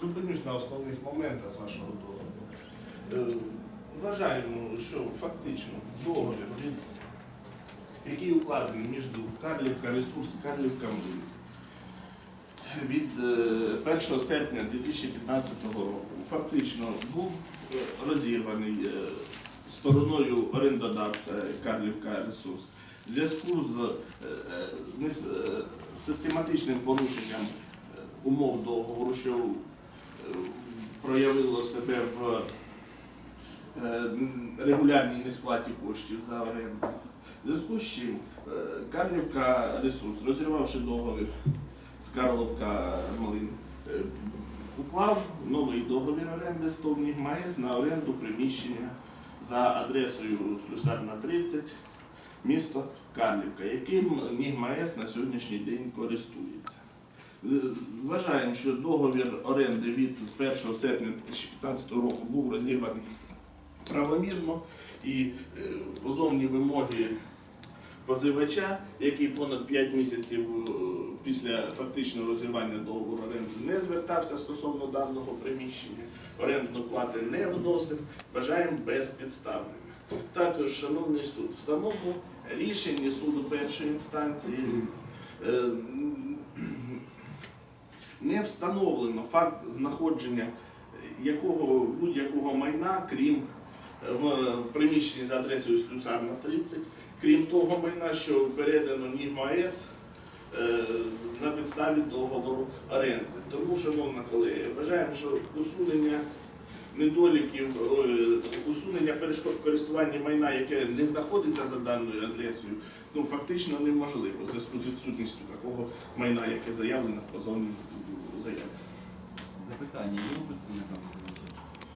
зупинюсь на основних моментах з вашого договору. Е, Вважаємо, що фактично договір, який укладений між Карлівка Ресурс і Карлівка Млин від е, 1 серпня 2015 року фактично був е, розірваний е, стороною орендодавця Карлівка Ресурс в зв'язку з е, е, е, систематичним порушенням е, умов договору, що е, проявило себе в е, регулярній несплаті коштів за оренду. Зв'язку з чим е, Карлівка Ресурс, розірвавши договір з Карловка Малин, е, уклав новий договір оренди з ТОВ на оренду приміщення за адресою Слюсарна 30, місто Карлівка, яким Нігмаєс на сьогоднішній день користується. Е, Вважаємо, що договір оренди від 1 серпня 2015 року був розірваний правомірно і е, позовні вимоги позивача, який понад 5 місяців е, після фактичного розірвання договору оренди не звертався стосовно даного приміщення, орендну плати не вносив, вважаємо безпідставними. Також, шановний суд, в самому рішенні суду першої інстанції не встановлено факт знаходження якого будь-якого майна, крім е, в приміщенні за адресою Слюсарна 30, крім того майна, що передано НІГМА АЕС е, на підставі договору оренди. Тому, шановна колеги, вважаємо, що усунення недоліків, е, усунення перешкод в користуванні майна, яке не знаходиться за даною адресою, ну фактично неможливо в зв'язку з відсутністю такого майна, яке заявлено в позовній заяві. Запитання є у представника?